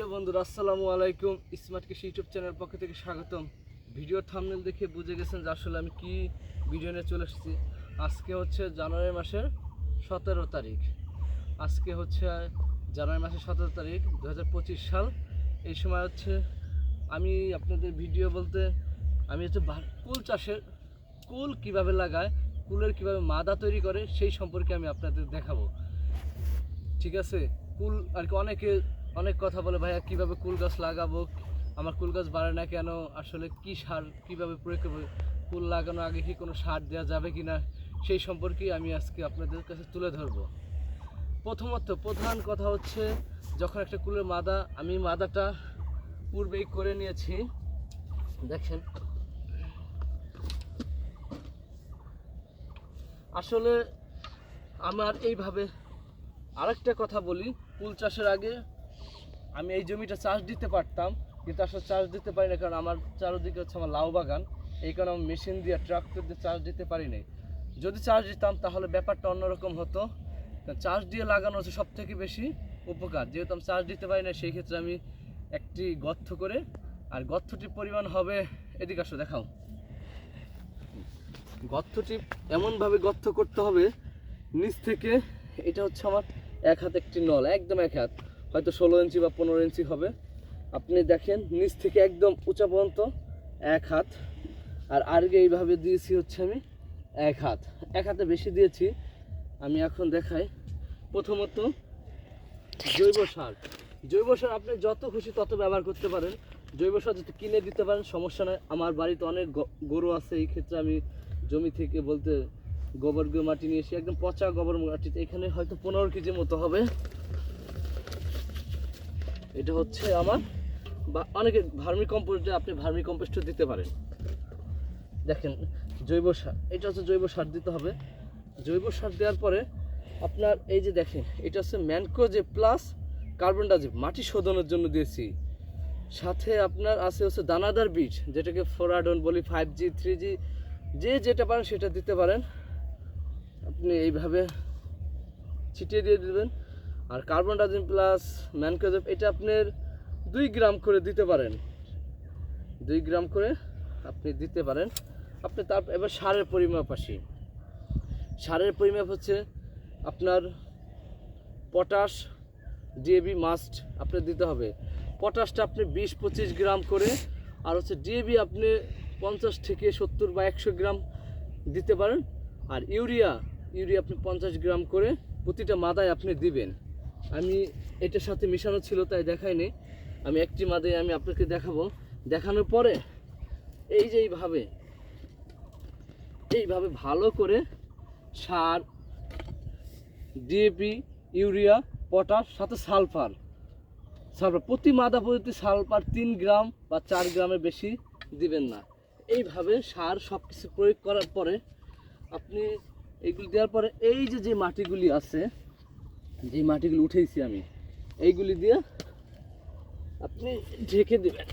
Hello বন্ধুরা, আসসালামু আলাইকুম। স্মার্ট কৃষি ইউটিউব চ্যানেল পক্ষ থেকে স্বাগতম। ভিডিও থামনেল দেখে বুঝে গেছেন যে আসলে আমি কি ভিডিও নিয়ে চলে এসেছি। আজকে হচ্ছে জানুয়ারি মাসের সতেরো তারিখ। আজকে হচ্ছে জানুয়ারি মাসের সতেরো তারিখ দু হাজার পঁচিশ সাল। এই সময় হচ্ছে আমি আপনাদের ভিডিও বলতে, আমি হচ্ছে কুল চাষের, কুল কীভাবে লাগায়, কুলের কীভাবে মাদা তৈরি করে, সেই সম্পর্কে আমি আপনাদের দেখাবো। ঠিক আছে? কুল আর কি অনেকে অনেক কথা বলে, ভাইয়া, কীভাবে কুল গাছ লাগাবো? আমার কুল গাছ বাড়ে না কেন? আসলে কি সার, কীভাবে প্রয়োগ করব? কুল লাগানোর আগে কি কোনো সার দেওয়া যাবে কি না? সেই সম্পর্কেই আমি আজকে আপনাদের কাছে তুলে ধরবো। প্রথমত, প্রধান কথা হচ্ছে, যখন একটা কুলের মাদা, আমি মাদাটা পূর্বেই করে নিয়েছি। দেখেন। আসলে আমার এইভাবে আরেকটা কথা বলি ফুল চাষের আগে আমি এই জমিটা চাষ দিতে পারতাম, কিন্তু আসলে চাষ দিতে পারি না, কারণ আমার চারদিকে হচ্ছে আমার লাউ বাগান। এই কারণে আমি মেশিন দিয়ে ট্রাক্টর দিয়ে চাষ দিতে পারি নাই। যদি চাষ দিতাম, তাহলে ব্যাপারটা অন্যরকম হতো। চাষ দিয়ে লাগানো হচ্ছে সব থেকে বেশি উপকার। যেহেতু আমি চাষ দিতে পারি না সেই ক্ষেত্রে আমি একটি গর্ত করে, আর গর্তটির পরিমাণ হবে, এদিকে আসো, দেখাও। গর্তটি এমনভাবে গর্ত করতে হবে, নিচ থেকে, এটা হচ্ছে আমার এক হাত একটি নল, একদম এক হাত। হয়তো ষোলো ইঞ্চি বা পনেরো ইঞ্চি হবে। আপনি দেখেন, নিচ থেকে একদম উঁচা পর্যন্ত এক হাত। আর আগে এইভাবে দিয়েছি হচ্ছে আমি এক হাত। এক হাতে বেশি দিয়েছি। আমি এখন দেখাই। প্রথমত জৈব সার। জৈব সার আপনি যত খুশি তত ব্যবহার করতে পারেন। জৈব সার যদি কিনে দিতে পারেন, সমস্যা নয় আমার বাড়িতে অনেক গরু আছে, এই ক্ষেত্রে আমি জমি থেকে বলতে গোবর মাটি নিয়ে এসে একদম পচা গোবর মাটিতে, এখানে হয়তো পনেরো কেজি মতো হবে। এটা হচ্ছে আমার বা অনেকে ভার্মি কম্পোস্ট আপনি ভার্মি কম্পোস্টও দিতে পারেন। দেখেন, জৈব সার, এটা হচ্ছে জৈব সার দিতে হবে। জৈব সার দেওয়ার পরে আপনার এই যে দেখেন, এটা হচ্ছে ম্যানকো যে প্লাস কার্বন ডাইঅক্সাইড, মাটি শোধনের জন্য দিয়েছি। সাথে আপনার আছে হচ্ছে দানাদার বীজ, যেটাকে ফোরাডন বলি, ফাইভ জি, থ্রি জি, যে যেটা পারেন সেটা দিতে পারেন। আপনি এইভাবে ছিটিয়ে দিয়ে দেবেন। আর কার্বন ডাইঅক্সাইড প্লাস ম্যানকোজেব এটা আপনার দুই গ্রাম করে দিতে পারেন। দুই গ্রাম করে আপনি দিতে পারেন। আপনি তার এবার সারের পরিমাপ আসি। সারের পরিমাপ হচ্ছে আপনার পটাশ ডিএবি মাস্ট আপনার দিতে হবে। পটাশটা আপনি বিশ পঁচিশ গ্রাম করে আর হচ্ছে ডিএবি আপনি পঞ্চাশ থেকে সত্তর বা একশো গ্রাম দিতে পারেন। আর ইউরিয়া ইউরিয়া আপনি পঞ্চাশ গ্রাম করে প্রতিটা মাদায় আপনি দিবেন। আমি এটার সাথে মিশানো ছিল, তাই দেখাইনি। আমি একটি মাদে আমি আপনাকে দেখাবো। দেখানোর পরে এই যে এইভাবে এইভাবে ভালো করে সার ডিএপি ইউরিয়া, পটাশ, সাথে সালফার। সালফার, প্রতি মাদা প্রতি সালফার তিন গ্রাম বা চার গ্রামের বেশি দিবেন না। এইভাবে সার সব কিছু প্রয়োগ করার পরে আপনি এইগুলি দেওয়ার পরে এই যে যে মাটিগুলি আছে যে মাটিগুলি উঠেছি আমি, এইগুলি দিয়ে আপনি ঢেকে দেবেন।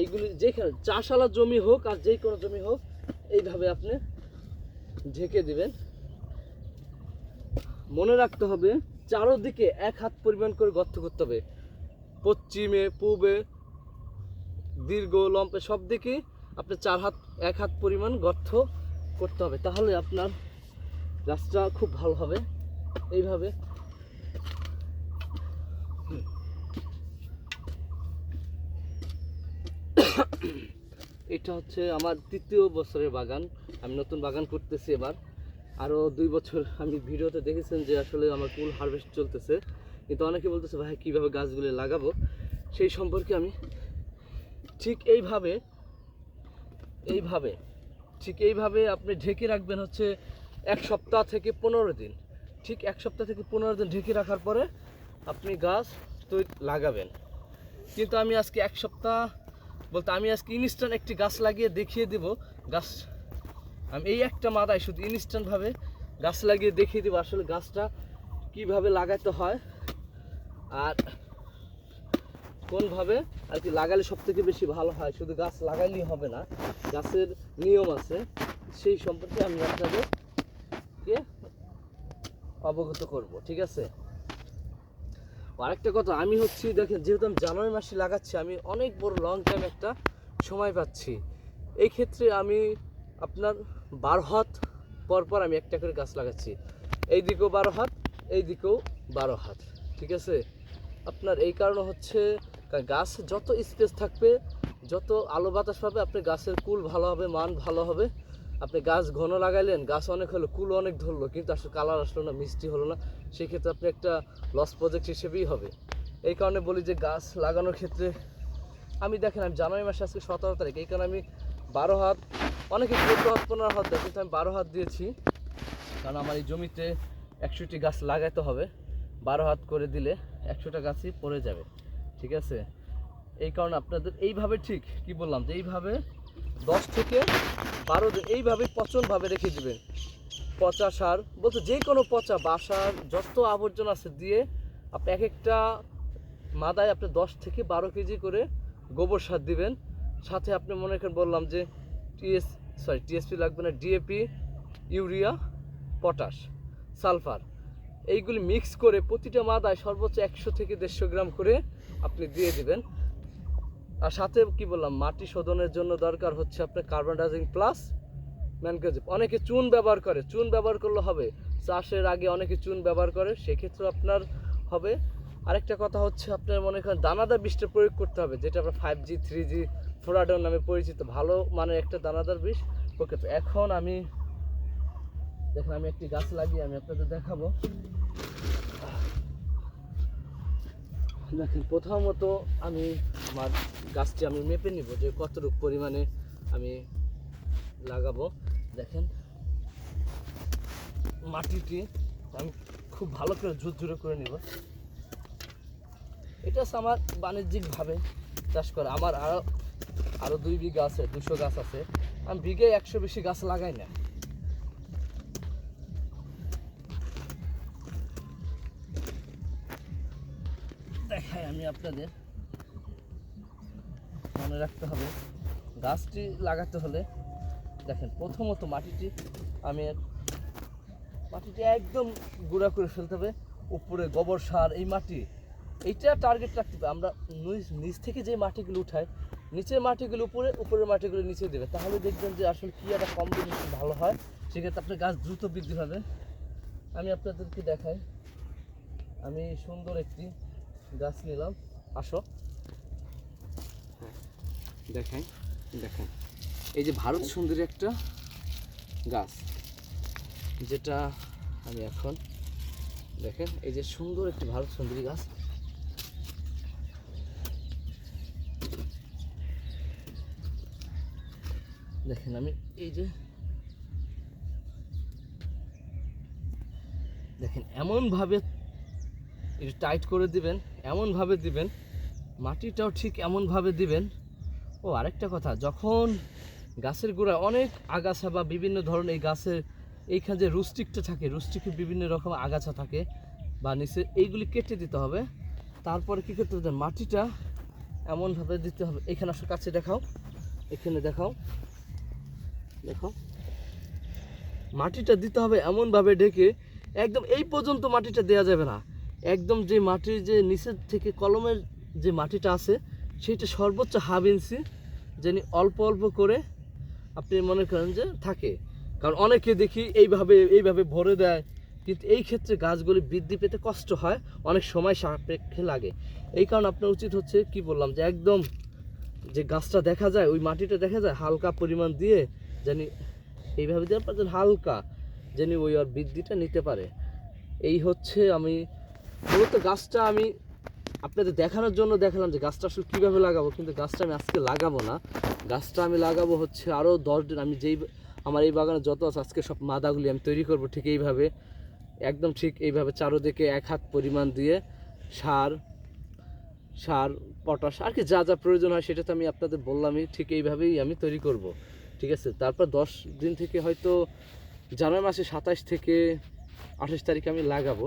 এইগুলি যেখানে চাষালা জমি হোক আর যে কোনো জমি হোক, এইভাবে আপনি ঢেকে দিবেন। মনে রাখতে হবে, চারোদিকে এক হাত পরিমাণ করে গর্ত করতে হবে। পশ্চিমে, পূবে, দীর্ঘ লম্পে সব দিকে আপনি চার হাত, এক হাত পরিমাণ গর্ত করতে হবে, তাহলে আপনার গাছটা খুব ভালো হবে। এইভাবে। এটা হচ্ছে আমার তৃতীয় বছরের বাগান। আমি নতুন বাগান করতেছি এবার। আরও দুই বছর আমি ভিডিওতে দেখেছেন যে আসলে আমার কুল হারভেস্ট চলতেছে। কিন্তু অনেকে বলতেছে, ভাই, কীভাবে গাছগুলি লাগাবো? সেই সম্পর্কে আমি ঠিক এইভাবে এইভাবে ঠিক এইভাবে আপনি ঢেকে রাখবেন হচ্ছে এক সপ্তাহ থেকে পনেরো দিন। ঠিক এক সপ্তাহ থেকে পনেরো দিন ঢেকে রাখার পরে আপনি গাছ তৈরি লাগাবেন। কিন্তু আমি আজকে এক সপ্তাহ বলতে আমি আজকে ইনস্ট্যান্ট একটি গাছ লাগিয়ে দেখিয়ে দেব। গাছ, আমি এই একটা মাদায় শুধু ইনস্ট্যান্টভাবে গাছ লাগিয়ে দেখিয়ে দেবো আসলে গাছটা কীভাবে লাগাতে হয়। আর কোনভাবে আর কি লাগালে সব থেকে বেশি ভালো হয়। শুধু গাছ লাগাইলেই হবে না, গাছের নিয়ম আছে। সেই সম্পর্কে আমি আপনাদেরকে অবগত করব, ঠিক আছে? আরেকটা কথা, আমি হচ্ছি, দেখেন, যেহেতু আমি জানুয়ারি মাসে লাগাচ্ছি, আমি অনেক বড় লং টাইম একটা সময় পাচ্ছি। এই ক্ষেত্রে আমি আপনার বারো হাত পর পর আমি একটা করে গাছ লাগাচ্ছি। এই দিকেও বারো হাত এই দিকেও বারো হাত, ঠিক আছে? আপনার এই কারণে হচ্ছে কারণ গাছ, যত স্পেস থাকবে, যত আলো বাতাস পাবে, আপনি গাছের কুল ভালো হবে, মান ভালো হবে। আপনি গাছ ঘন লাগাইলেন, গাছ অনেক হলো, কুল অনেক ধরলো, কিন্তু আসলে কালার আসলো না, মিষ্টি হলো না। সেক্ষেত্রে আপনি একটা লস প্রজেক্ট হিসেবেই হবে। এই কারণে বলি যে গাছ লাগানোর ক্ষেত্রে, আমি দেখেন, আমি জানুয়ারি মাসে আজকে সতেরো তারিখ, এই কারণে আমি বারো হাত, অনেকে চোদ্দ হাত পনেরো হাত দেয়, কিন্তু আমি বারো হাত দিয়েছি। কারণ আমার এই জমিতে একশোটি গাছ লাগাইতে হবে। বারো হাত করে দিলে একশোটা গাছই পড়ে যাবে। ঠিক আছে? এই কারণে আপনাদের এইভাবে ঠিক, কি বললাম, যে এইভাবে দশ থেকে বারো দিন এইভাবে পচনভাবে রেখে দেবেন। পচা সার, বলতে যে কোনো পচা বাসার যত আবর্জনা আছে দিয়ে আপনি এক একটা মাদায় আপনি দশ থেকে বারো কেজি করে গোবর সার দিবেন। সাথে আপনি মনে করেন বললাম যে টিএস সরি টিএসপি লাগবে না, ডিএপি, ইউরিয়া, পটাশ, সালফার। এইগুলি মিক্স করে প্রতিটা মাদায় সর্বোচ্চ একশো থেকে দেড়শো গ্রাম করে আপনি দিয়ে দিবেন। আর সাথে কি বললাম, মাটি শোধনের জন্য দরকার হচ্ছে আপনার কার্বন ডাইজিং প্লাস ম্যানগ্রোভ অনেকে চুন ব্যবহার করে, চুন ব্যবহার করলে হবে। চাষের আগে অনেকে চুন ব্যবহার করে, সেক্ষেত্রে আপনার হবে। আরেকটা কথা হচ্ছে আপনার মনে করেন দানাদার বিষটা প্রয়োগ করতে হবে, যেটা আপনার five G three G Furadan নামে পরিচিত, ভালো মানের একটা দানাদার বিষ ওকে এখন আমি দেখেন, আমি একটি গাছ লাগিয়ে আমি আপনাদের দেখাবো। দেখেন, প্রথমত আমি আমার গাছটি আমি মেপে নিব যে কতটুকু পরিমাণে আমি লাগাবো। দেখেন, মাটিটি আমি খুব ভালো করে ঝুরঝুরে করে নিব। এটা আমার বাণিজ্যিকভাবে চাষ করা। আমার আরও আরও দুই বিঘা আছে, দুশো গাছ আছে। আমি বিঘে একশো বেশি গাছ লাগাই না। আমি আপনাদের মনে রাখতে হবে, গাছটি লাগাতে হলে দেখেন প্রথমত মাটিটি আমি মাটিটি একদম গুঁড়া করে ফেলতে হবে, উপরে গোবর সার, এই মাটি, এইটা টার্গেট রাখতে হবে। আমরা নিচ- থেকে যে মাটিগুলো উঠাই, নিচের মাটিগুলো উপরে, উপরের মাটিগুলো নিচে দেবে। তাহলে দেখবেন যে আসলে কি একটা কম্বিনেশন ভালো হয়, সেক্ষেত্রে আপনার গাছ দ্রুত বৃদ্ধি হবে আমি আপনাদেরকে দেখাই, আমি সুন্দর একটি গাছ নিলাম, আসো। দেখাই দেখেন। এই যে ভারত সুন্দরী একটা গাছ, যেটা আমি এখন, দেখেন, এই যে সুন্দর একটি ভারত সুন্দরী গাছ। দেখেন আমি, এই যে, দেখেন, এমনভাবে একটু টাইট করে দিবেন এমনভাবে দিবেন, মাটিটাও ঠিক এমনভাবে দিবেন। ও, আরেকটা কথা, যখন গাছের গোড়ায় অনেক আগাছা বা বিভিন্ন ধরনের এই গাছের এইখানে যে রুস্টিকটা থাকে, রুস্টিকে বিভিন্ন রকম আগাছা থাকে বা নিচে এইগুলি কেটে দিতে হবে, তারপরে কী করতে হবে? মাটিটা এমনভাবে দিতে হবে। এখানে আসো, কাছে দেখাও, এখানে দেখাও দেখো মাটিটা দিতে হবে এমনভাবে ডেকে, একদম এই পর্যন্ত মাটিটা দেওয়া যাবে না। একদম যে মাটির যে নিচের থেকে কলমের যে মাটিটা আছে সেটা সর্বোচ্চ হাফ ইঞ্চি যেন অল্প অল্প করে আপনি মনে করেন যে থাকে। কারণ অনেকে দেখি এইভাবে এইভাবে ভরে দেয়, কিন্তু এই ক্ষেত্রে গাছগুলি বৃদ্ধি পেতে কষ্ট হয়, অনেক সময় সাপেক্ষে লাগে। এই কারণে আপনার উচিত হচ্ছে কি বললাম যে একদম যে গাছটা দেখা যায়, ওই মাটিটা দেখা যায়, হালকা পরিমাণ দিয়ে জানি এইভাবে দেওয়ার পর যেন হালকা জানি ওই আর বৃদ্ধিটা নিতে পারে। এই হচ্ছে আমি মূলত গাছটা আমি আপনাদের দেখানোর জন্য দেখালাম যে গাছটা আসলে কীভাবে লাগাবো, কিন্তু গাছটা আমি আজকে লাগাবো না। গাছটা আমি লাগাবো হচ্ছে আরও দশ দিন, আমি যেই আমার এই বাগানে যত আছে, আজকে সব মাদাগুলি আমি তৈরি করব ঠিক এইভাবে। একদম ঠিক এইভাবে চারোদিকে এক হাত পরিমাণ দিয়ে সার সার, পটাশ, আর কি যা যা প্রয়োজন হয় সেটা তো আমি আপনাদের বললামই, ঠিক এইভাবেই আমি তৈরি করব। ঠিক আছে, তারপর দশ দিন থেকে হয়তো জানুয়ারি মাসে সাতাশ থেকে আঠাশ তারিখে আমি লাগাবো।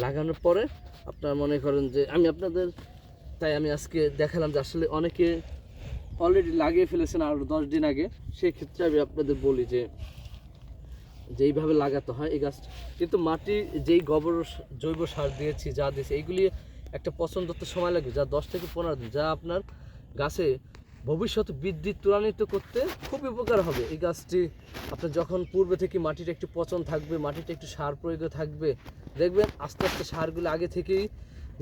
লাগানোর পরে আপনার মনে করেন যে আমি আপনাদের, তাই আমি আজকে দেখালাম যে আসলে অনেকে অলরেডি লাগিয়ে ফেলেছেন আর দশ দিন আগে। সেই ক্ষেত্রে আমি আপনাদের বলি যে যেইভাবে লাগাতে হয় এই গাছ। কিন্তু মাটি যেই গোবর জৈব সার দিয়েছি, যা দিয়েছি, এইগুলি একটা পছন্দ তো সময় লাগবে, যা দশ থেকে পনেরো দিন, যা আপনার গাছে ভবিষ্যতে বৃদ্ধি ত্বরান্বিত করতে খুব উপকার হবে। এই গাছটি আপনার যখন পূর্বে থেকে মাটিটা একটু পচন থাকবে মাটিটা একটু সার প্রয়োগে থাকবে, দেখবেন আস্তে আস্তে সারগুলো আগে থেকেই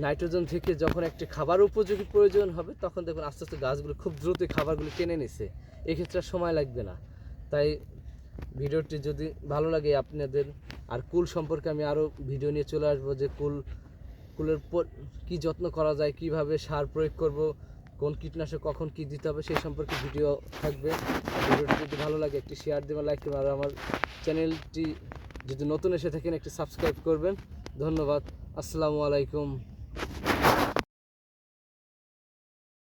নাইট্রোজেন থেকে যখন একটি খাবার উপযোগী প্রয়োজন হবে, তখন দেখবেন আস্তে আস্তে গাছগুলো খুব দ্রুত খাবারগুলো টেনে নিছে। এক্ষেত্রে সময় লাগবে না। তাই ভিডিওটি যদি ভালো লাগে আপনাদের, আর কুল সম্পর্কে আমি আরও ভিডিও নিয়ে চলে আসব যে কুল, কুলের কী যত্ন করা যায়, কীভাবে সার প্রয়োগ করব কোন কীটনাশক কখন কী দিতে হবে সেই সম্পর্কে ভিডিও থাকবে। ভিডিওটি যদি ভালো লাগে, একটি শেয়ার দেবেন লাইক দেবেন, আর আমার চ্যানেলটি যদি নতুন এসে থাকেন, একটি সাবস্ক্রাইব করবেন। ধন্যবাদ। আসসালামু আলাইকুম।